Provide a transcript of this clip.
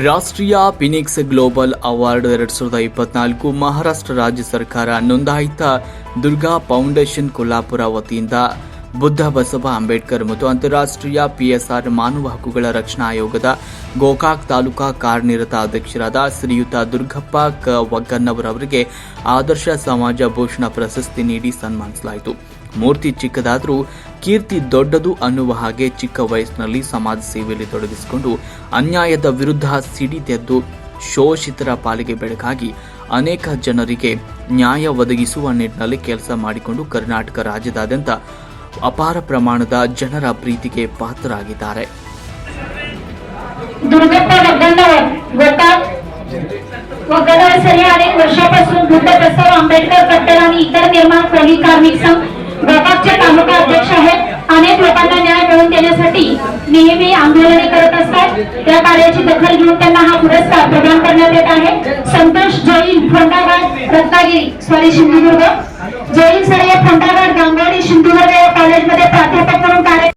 ರಾಷ್ಟ್ರೀಯ Phoenix global award ಎರಡ್ ಸಾವಿರದ ಇಪ್ಪತ್ನಾಲ್ಕು ಮಹಾರಾಷ್ಟ್ರ ರಾಜ್ಯ ಸರ್ಕಾರ ನೋಂದಾಯಿತ ದುರ್ಗಾ ಫೌಂಡೇಶನ್ ಕೊಲ್ಲಾಪುರ ವತಿಯಿಂದ ಬುದ್ಧ ಬಸವ ಅಂಬೇಡ್ಕರ್ ಮತ್ತು ಅಂತಾರಾಷ್ಟ್ರೀಯ ಪಿಎಸ್ಆರ್ ಮಾನವ ಹಕ್ಕುಗಳ ರಕ್ಷಣಾ ಆಯೋಗದ ಗೋಕಾಕ್ ತಾಲೂಕಾ ಕಾರ್ಯನಿರತ ಅಧ್ಯಕ್ಷರಾದ ಶ್ರೀಯುತ ದುರ್ಗಪ್ಪ ಕ. ವಗ್ಗನ್ನವರವರಿಗೆ ಆದರ್ಶ ಸಮಾಜ ಭೂಷಣ ಪ್ರಶಸ್ತಿ ನೀಡಿ ಸನ್ಮಾನಿಸಲಾಯಿತು. ಮೂರ್ತಿ ಚಿಕ್ಕದಾದರೂ ಕೀರ್ತಿ ದೊಡ್ಡದು ಅನ್ನುವ ಹಾಗೆ ಚಿಕ್ಕ ವಯಸ್ಸಿನಲ್ಲಿ ಸಮಾಜ ಸೇವೆಯಲ್ಲಿ ತೊಡಗಿಸಿಕೊಂಡು ಅನ್ಯಾಯದ ವಿರುದ್ಧ ಸಿಡಿದೆದ್ದು ಶೋಷಿತರ ಪಾಲಿಗೆ ಬೆಳಕಾಗಿ ಅನೇಕ ಜನರಿಗೆ ನ್ಯಾಯ ಒದಗಿಸುವ ನಿಟ್ಟಿನಲ್ಲಿ ಕೆಲಸ ಮಾಡಿಕೊಂಡು ಕರ್ನಾಟಕ ರಾಜ್ಯದಾದ್ಯಂತ ಅಪಾರ ಪ್ರಮಾಣದ ಜನರ ಪ್ರೀತಿಗೆ ಪಾತ್ರರಾಗಿದ್ದಾರೆ. ಅಂಬೇಡ್ಕರ್ नेहमी आंदोलने करत असतात. त्या कार्याची दखल घेऊन त्यांना हा पुरस्कार प्रदान करण्यात येत आहे. संतोष जैन फोंडाघाट रत्नागिरी सॉरी सिंधुदुर्ग. जैन सर हे फोंडाघाट गांगवाडी